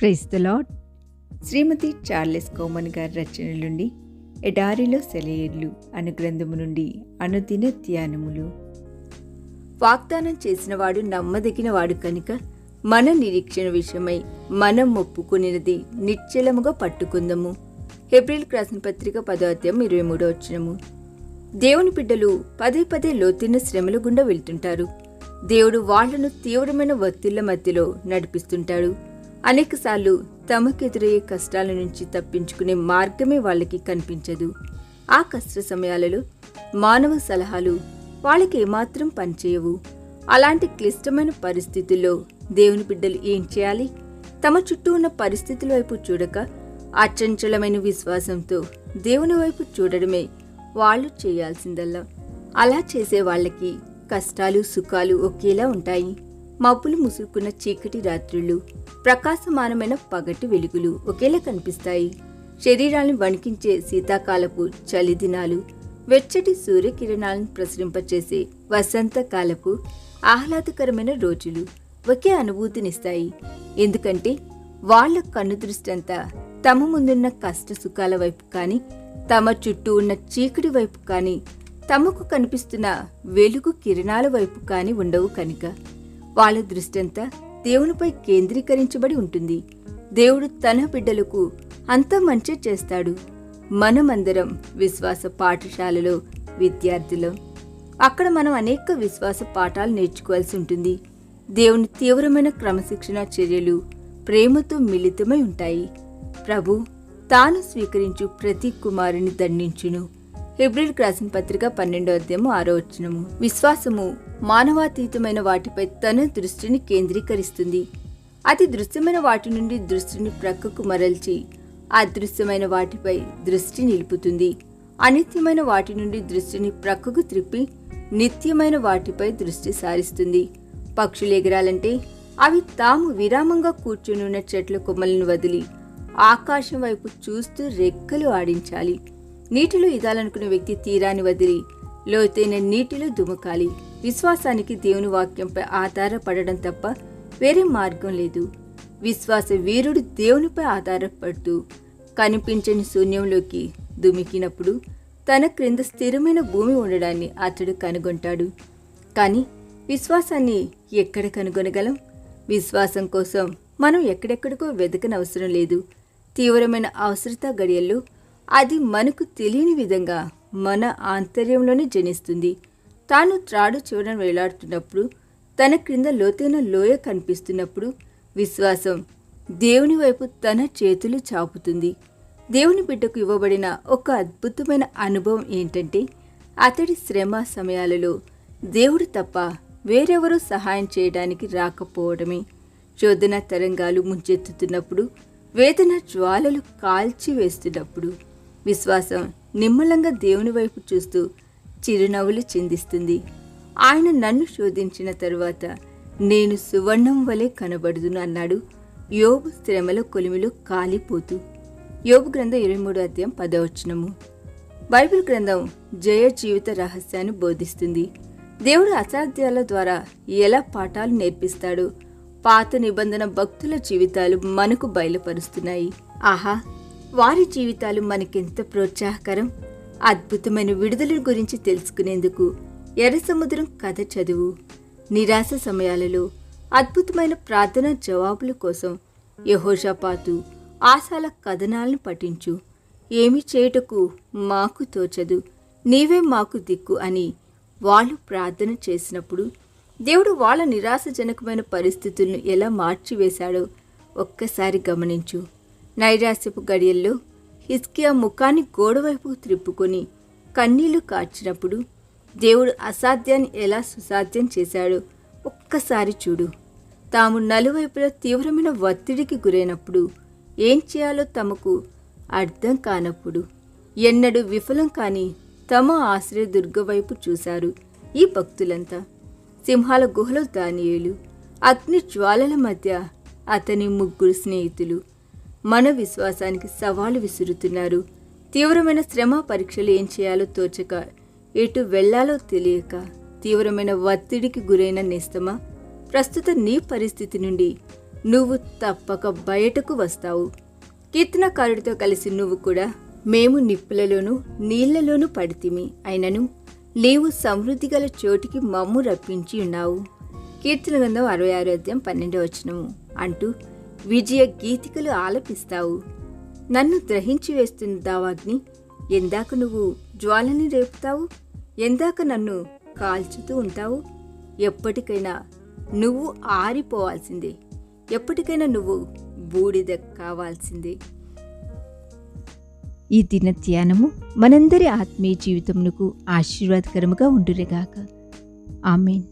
Praise the Lord Shrimati Charles Cowman గారి రచన నుండి ఎడారిలో సెలయేర్లు అను గ్రంథము నుండి అనుదిన ధ్యానములు. వాగ్దానం చేసినవాడు నమ్మదగినవాడు కనుక మన నిరీక్షణ విషయమై మనం ఒప్పుకునినది నిశ్చలముగా పట్టుకుందము. ఏప్రిల్ క్రాసిన పత్రిక పదో అధ్యాయం ఇరవై మూడో వచ్చినము దేవుని బిడ్డలు పదే పదే లోతైన శ్రమల గుండా వెళ్తుంటారు. దేవుడు వాళ్ళను తీవ్రమైన ఒత్తిళ్ళ మధ్యలో నడిపిస్తుంటాడు. అనేకసార్లు తమకెదురయ్యే కష్టాల నుంచి తప్పించుకునే మార్గమే వాళ్ళకి కనిపించదు. ఆ కష్ట సమయాలలో మానవ సలహాలు వాళ్ళకి ఏమాత్రం పనిచేయవు. అలాంటి క్లిష్టమైన పరిస్థితుల్లో దేవుని బిడ్డలు ఏం చేయాలి? తమ చుట్టూ ఉన్న పరిస్థితుల వైపు చూడక అచంచలమైన విశ్వాసంతో దేవుని వైపు చూడడమే వాళ్ళు చేయాల్సిందల్లా. అలా చేసే వాళ్ళకి కష్టాలు సుఖాలు ఒకేలా ఉంటాయి. మబ్బులు ముసురుకున్న చీకటి రాత్రులు ప్రకాశమానమైన పగటి వెలుగులు ఒకేలా కనిపిస్తాయి. శరీరాన్ని వణికించే శీతాకాలపు చలి దినాలు వెచ్చటి సూర్యకిరణాలను ప్రసరింపచేసే వసంతకాలపు ఆహ్లాదకరమైన రోజులు ఒకే అనుభూతినిస్తాయి. ఎందుకంటే వాళ్ళ కన్ను దృష్టంతా తమ ముందున్న కష్ట సుఖాల వైపు కానీ తమ చుట్టూ ఉన్న చీకటి వైపు కానీ తమకు కనిపిస్తున్న వెలుగు కిరణాల వైపు కానీ ఉండవు కనుక. వాళ్ళ దృష్టంతా దేవునిపై కేంద్రీకరించబడి ఉంటుంది. దేవుడు తన బిడ్డలకు అంత మంచి చేస్తాడు. మనమందరం విశ్వాస పాఠశాలలో విద్యార్థులం. అక్కడ మనం అనేక విశ్వాస పాఠాలు నేర్చుకోవాల్సి ఉంటుంది. దేవుని తీవ్రమైన క్రమశిక్షణ చర్యలు ప్రేమతో మిళితమై ఉంటాయి. ప్రభు తాను స్వీకరించు ప్రతి కుమారుని దండించును. హెబ్రిల్ రాసిన పత్రిక పన్నెండో అధ్యాయము ఆరో వచ్చినము విశ్వాసము మానవాతీతమైన వాటిపై తన దృష్టిని కేంద్రీకరిస్తుంది. అతి దృశ్యమైన వాటి నుండి దృష్టిని ప్రక్కకు మరల్చి అదృశ్యమైన వాటిపై దృష్టి నిలుపుతుంది. అనిత్యమైన వాటి నుండి దృష్టిని ప్రక్కకు త్రిప్పి నిత్యమైన వాటిపై దృష్టి సారిస్తుంది. పక్షులు ఎగరాలంటే అవి తాము విరామంగా కూర్చునున్న చెట్ల కొమ్మలను వదిలి ఆకాశం వైపు చూస్తూ రెక్కలు ఆడించాలి. నీటిలో ఇదాలనుకున్న వ్యక్తి తీరాన్ని వదిలి లోతైన నీటిలో దుమకాలి. విశ్వాసానికి దేవుని వాక్యంపై ఆధారపడడం తప్ప వేరే మార్గం లేదు. విశ్వాస వీరుడు దేవునిపై ఆధారపడుతూ కనిపించని శూన్యంలోకి దుమికినప్పుడు తన క్రింద స్థిరమైన భూమి ఉండడాన్ని అతడు కనుగొంటాడు. కానీ విశ్వాసాన్ని ఎక్కడ కనుగొనగలం? విశ్వాసం కోసం మనం ఎక్కడెక్కడికో వెతకనవసరం లేదు. తీవ్రమైన అవసరత గడియల్లో అది మనకు తెలియని విధంగా మన ఆంతర్యంలోనే జనిస్తుంది. తాను త్రాడు చివరన వేలాడుతున్నప్పుడు తన క్రింద లోతైన లోయ కనిపిస్తున్నప్పుడు విశ్వాసం దేవుని వైపు తన చేతులు చాపుతుంది. దేవుని బిడ్డకు ఇవ్వబడిన ఒక అద్భుతమైన అనుభవం ఏంటంటే అతడి శ్రమ సమయాలలో దేవుడు తప్ప వేరెవరూ సహాయం చేయడానికి రాకపోవడమే. శోధన తరంగాలు ముంచెత్తుతున్నప్పుడు వేదన జ్వాలలు కాల్చి వేస్తున్నప్పుడు విశ్వాసం నిమ్మలంగా దేవుని వైపు చూస్తూ చిరునవ్వులు చిందిస్తుంది. ఆయన నన్ను శోధించిన తరువాత నేను సువర్ణం వలె కనబడుదును అన్నాడు. యోబు శ్రమల కొలిమిలో కాలిపోతూ. యోబు గ్రంథం ఇరవై మూడు అధ్యాయం పదవచనము. బైబిల్ గ్రంథం జయ జీవిత రహస్యాన్ని బోధిస్తుంది. దేవుడు అసాధ్యాల ద్వారా ఎలా పాఠాలు నేర్పిస్తాడో పాత నిబంధన భక్తుల జీవితాలు మనకు బయలుపరుస్తున్నాయి. ఆహా! వారి జీవితాలు మనకెంత ప్రోత్సాహకరం! అద్భుతమైన విడుదల గురించి తెలుసుకునేందుకు ఎర్ర సముద్రం కథ చదువు. నిరాశ సమయాలలో అద్భుతమైన ప్రార్థన జవాబుల కోసం యహోషపాతు ఆశాల కథనాలను పఠించు. ఏమి చేయుటకు మాకు తోచదు నీవే మాకు దిక్కు అని వాళ్ళు ప్రార్థన చేసినప్పుడు దేవుడు వాళ్ళ నిరాశజనకమైన పరిస్థితులను ఎలా మార్చివేశాడో ఒక్కసారి గమనించు. నైరాశ్యపు గడియల్లో హిస్కియా ముఖాన్ని గోడవైపు త్రిప్పుకొని కన్నీళ్ళు కార్చినప్పుడు దేవుడు అసాధ్యాన్ని ఎలా సుసాధ్యం చేశాడో ఒక్కసారి చూడు. తాము నలువైపులా తీవ్రమైన ఒత్తిడికి గురైనప్పుడు ఏం చేయాలో తమకు అర్థం కానప్పుడు ఎన్నడూ విఫలం కాని తమ ఆశ్రయ దుర్గ వైపు చూశారు ఈ భక్తులంతా. సింహాల గుహలో దానియేలు అగ్ని జ్వాలల మధ్య అతని ముగ్గురు స్నేహితులు. మన విశ్వాసానికి సవాలు విసురుతున్నారు. తీవ్రమైన శ్రమ పరీక్షలు ఏం చేయాలో తోచక ఎటు వెళ్ళాలో తెలియక తీవ్రమైన ఒత్తిడికి గురైన నేస్తమా? ప్రస్తుత నీ పరిస్థితి నుండి నువ్వు తప్పక బయటకు వస్తావు. కీర్తనకారుడితో కలిసి నువ్వు కూడా మేము నిప్పులలోనూ నీళ్ళలోనూ పడితిమి. అయినను నీవు సమృద్ధి గల చోటికి మమ్ము రప్పించి ఉన్నావు. కీర్తన గంధం అరవై ఆరు అధ్యాయం పన్నెండవ వచనము. అంటూ విజయ గీతికలు ఆలపిస్తావు. నన్ను గ్రహించి వేస్తున్న దావాగ్ని ఎందాక నువ్వు జ్వాలని రేపుతావు? ఎందాక నన్ను కాల్చుతూ ఉంటావు? ఎప్పటికైనా నువ్వు ఆరిపోవాల్సిందే. ఎప్పటికైనా నువ్వు బూడిద కావాల్సిందే. ఈ దిన ధ్యానము మనందరి ఆత్మీయ జీవితమునకు ఆశీర్వాదకరముగా ఉండురేగాక ఆమెన్.